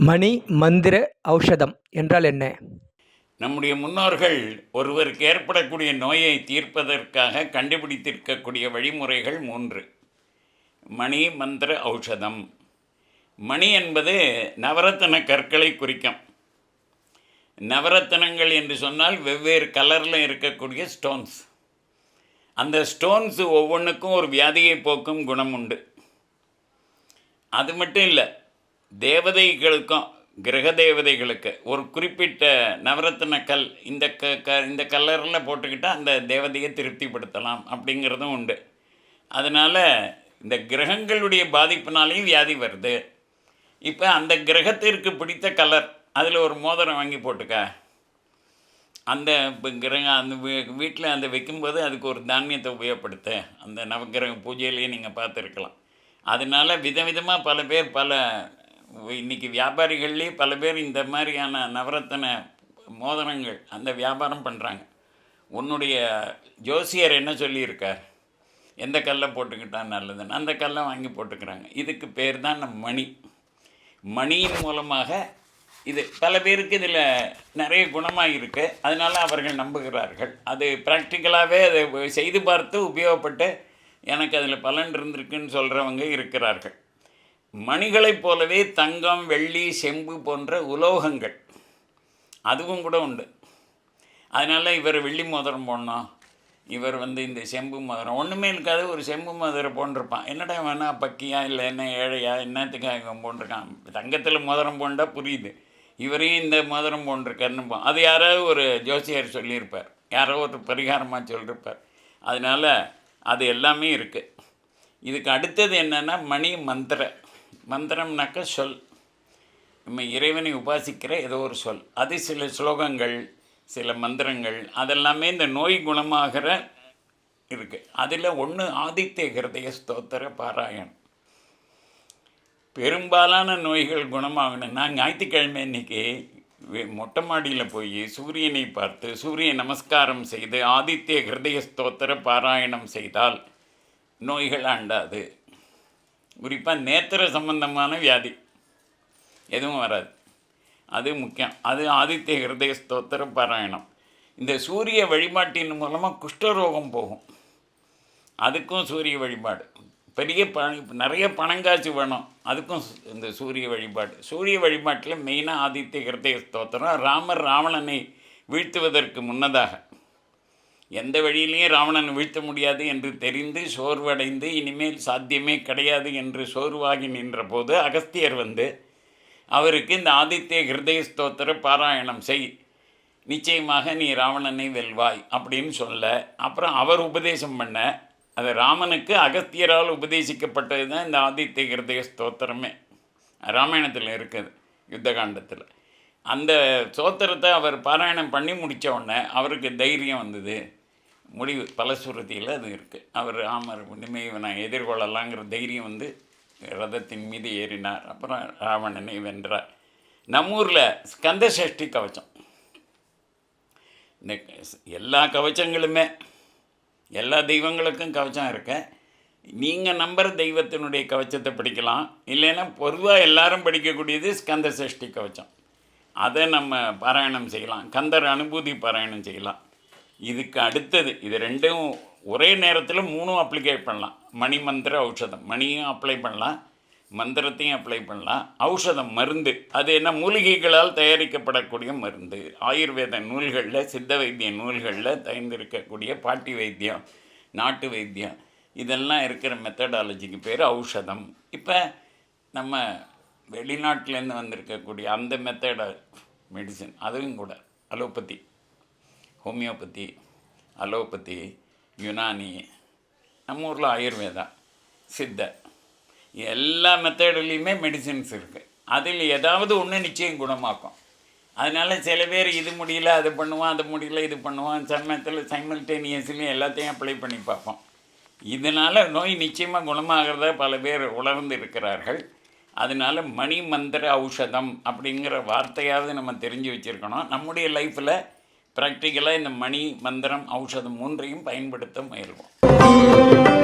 மணி மந்திர ஔஷதம் என்றால் என்ன? நம்முடைய முன்னோர்கள் ஒருவருக்கு ஏற்படக்கூடிய நோயை தீர்ப்பதற்காக கண்டுபிடித்திருக்கக்கூடிய வழிமுறைகள் மூன்று. மணி மந்திர ஔஷதம். மணி என்பது நவரத்தின கற்களை குறிக்கும். நவரத்தினங்கள் என்று சொன்னால் வெவ்வேறு கலரில் இருக்கக்கூடிய ஸ்டோன்ஸ் அந்த ஸ்டோன்ஸ் ஒவ்வொன்றுக்கும் ஒரு வியாதியை போக்கும் குணம் உண்டு. அது மட்டும் இல்லை தேவதைகளுக்கும் கிரக தேவதைகளுக்கு ஒரு குறிப்பிட்ட நவரத்தின கல் இந்த க க இந்த கலரில் போட்டுக்கிட்டால் அந்த தேவதையை திருப்திப்படுத்தலாம் அப்படிங்கிறதும் உண்டு. அதனால் இந்த கிரகங்களுடைய பாதிப்பினாலேயும் வியாதி வருது. இப்போ அந்த கிரகத்திற்கு பிடித்த கலர் அதில் ஒரு மோதிரம் வாங்கி போட்டுக்க. அந்த இப்போ கிரகம் அந்த வீட்டில் அந்த வைக்கும்போது அதுக்கு ஒரு தானியத்தை உபயோகப்படுத்த. அந்த நவகிரக பூஜையிலேயே நீங்கள் பார்த்துருக்கலாம். அதனால விதவிதமாக பல பேர் பல இன்றைக்கி வியாபாரிகள்லேயே பல பேர் இந்த மாதிரியான நவரத்தன மோதிரங்கள் அந்த வியாபாரம் பண்ணுறாங்க உன்னுடைய ஜோசியர் என்ன சொல்லியிருக்கார்? எந்த கல்லை போட்டுக்கிட்டா நல்லதுன்னு. அந்த கல்லை வாங்கி போட்டுக்கிறாங்க. இதுக்கு பேர் தான் நம்ம மணி. மணியின் மூலமாக இது பல பேருக்கு இதில் நிறைய குணமாக இருக்குது அதனால் அவர்கள் நம்புகிறார்கள். அது ப்ராக்டிக்கலாகவே அதை செய்து பார்த்து உபயோகப்பட்டு எனக்கு அதில் பலன் இருந்திருக்குன்னு சொல்கிறவங்க இருக்கிறார்கள். மணிகளைப் போலவே தங்கம் வெள்ளி செம்பு போன்ற உலோகங்கள். அதுவும் கூட உண்டு. அதனால் இவர் வெள்ளி மோதிரம் போடணும். இவர் வந்து இந்த செம்பு மோதிரம். ஒன்றுமே இருக்காது. ஒரு செம்பு மோதிரம் போன்றிருப்பான் என்னடா வேணா பக்கியா இல்லை என்ன ஏழையா என்னத்துக்காக இவன் போன்றிருக்கான் தங்கத்தில் மோதிரம் போண்டா புரியுது. இவரையும் இந்த மோதிரம் போன்றிருக்காருன்னு அது யாராவது ஒரு ஜோசியர் சொல்லியிருப்பார். யாரோ ஒரு பரிகாரமாக சொல்லியிருப்பார் அதனால் அது எல்லாமே இருக்குது இதுக்கு அடுத்தது என்னென்னா மணி மந்திர. மந்திரம்னாக்க சொல். நம்ம இறைவனை உபாசிக்கிற ஏதோ ஒரு சொல். அது சில ஸ்லோகங்கள் சில மந்திரங்கள் அதெல்லாமே இந்த நோய் குணமாகிற இருக்குது அதில் ஒன்று ஆதித்ய ஹிருதய ஸ்தோத்திர பாராயணம். பெரும்பாலான நோய்கள் குணமாகணும் நான் ஞாயிற்றுக்கிழமை இன்றைக்கி மொட்டை மாடியில் போய் சூரியனை பார்த்து சூரிய நமஸ்காரம் செய்து ஆதித்ய ஹிருதய ஸ்தோத்திர பாராயணம் செய்தால் நோய்கள் ஆண்டாது. குறிப்பாக நேத்திர சம்பந்தமான வியாதி. எதுவும் வராது. அது முக்கியம். அது ஆதித்ய ஹிருதய ஸ்தோத்திர பாராயணம். இந்த சூரிய வழிபாட்டின் மூலமாக குஷ்டரோகம் போகும். அதுக்கும் சூரிய வழிபாடு. பெரிய ப நிறைய பணங்காட்சி வேணும். அதுக்கும் இந்த சூரிய வழிபாடு. சூரிய வழிபாட்டில் மெயினாக ஆதித்ய ஹிருதய ஸ்தோத்திரம். ராமர் ராவணனை வீழ்த்துவதற்கு முன்னதாக எந்த வழியிலையும் ராவணனை வீழ்த்த முடியாது என்று தெரிந்து சோர்வடைந்து இனிமேல் சாத்தியமே கிடையாது என்று சோர்வாகி நின்றபோது அகஸ்தியர் வந்து அவருக்கு இந்த ஆதித்ய ஹிருதய ஸ்தோத்திர பாராயணம் செய். நிச்சயமாக நீ ராவணனை வெல்வாய் அப்படின்னு சொல்ல அப்புறம் அவர் உபதேசம் பண்ண அது ராமனுக்கு அகஸ்தியரால் உபதேசிக்கப்பட்டது தான் இந்த ஆதித்ய ஹிருதய ஸ்தோத்திரமே. ராமாயணத்தில் இருக்குது யுத்தகாண்டத்தில் அந்த ஸ்தோத்திரத்தை அவர் பாராயணம் பண்ணி முடித்த உடனே அவருக்கு தைரியம் வந்தது முடிவு பலசுருதியில் அது இருக்குது அவர் ராமர் இனிமே நான் எதிர்கொள்ளலாங்கிற தைரியம் வந்து ரதத்தின் மீது ஏறினார். அப்புறம் ராவணனை வென்றார். நம்ம ஊரில் ஸ்கந்த சஷ்டி கவச்சம். இந்த எல்லா கவச்சங்களுமே எல்லா தெய்வங்களுக்கும் கவச்சம் இருக்க. நீங்கள் நம்புகிற தெய்வத்தினுடைய கவச்சத்தை படிக்கலாம். இல்லைன்னா பொதுவாக எல்லாரும் படிக்கக்கூடியது ஸ்கந்த சஷ்டி கவச்சம். அதை நம்ம பாராயணம் செய்யலாம். கந்தர் அனுபூதி பாராயணம் செய்யலாம். இதுக்கு அடுத்தது இது ரெண்டும் ஒரே நேரத்தில் மூணும் அப்ளிகேட் பண்ணலாம். மணி மந்திர ஔஷதம். மணியும் அப்ளை பண்ணலாம் மந்திரத்தையும் அப்ளை பண்ணலாம். ஔஷதம் மருந்து. அது என்ன மூலிகைகளால் தயாரிக்கப்படக்கூடிய மருந்து. ஆயுர்வேத நூல்களில் சித்த வைத்திய நூல்களில் தயாரிந்திருக்கக்கூடிய பாட்டி வைத்தியம் நாட்டு வைத்தியம் இதெல்லாம் இருக்கிற மெத்தடாலஜிக்கு பேர் ஔஷதம். இப்போ நம்ம வெளிநாட்டிலேருந்து வந்திருக்கக்கூடிய அந்த மெத்தட மெடிசன் அதுவும் கூட அலோபதி ஹோமியோபதி அலோபதி யுனானி நம்ம ஊரில் ஆயுர்வேதா சித்த எல்லா மெத்தட்லேயுமே மெடிசின்ஸ் இருக்குது அதில் ஏதாவது ஒன்று நிச்சயம் குணமாக்கும். அதனால் சில பேர் இது முடியல அது பண்ணுவான் அது முடியல இது பண்ணுவான் சமயத்தில் சைமல்டேனியஸ்லேயும் எல்லாத்தையும் அப்ளை பண்ணி பார்ப்போம். இதனால் நோய் நிச்சயமாக குணமாகிறத பல பேர் உணர்ந்து இருக்கிறார்கள். அதனால் மணி மந்திர ஔஷதம் அப்படிங்கிற வார்த்தையாவது நம்ம தெரிஞ்சு வச்சுருக்கணும். நம்முடைய லைஃப்பில் ப்ராக்டிக்கலாக இந்த மணி மந்திரம் ஔஷதம் மூன்றையும் பயன்படுத்த முயல்வோம்.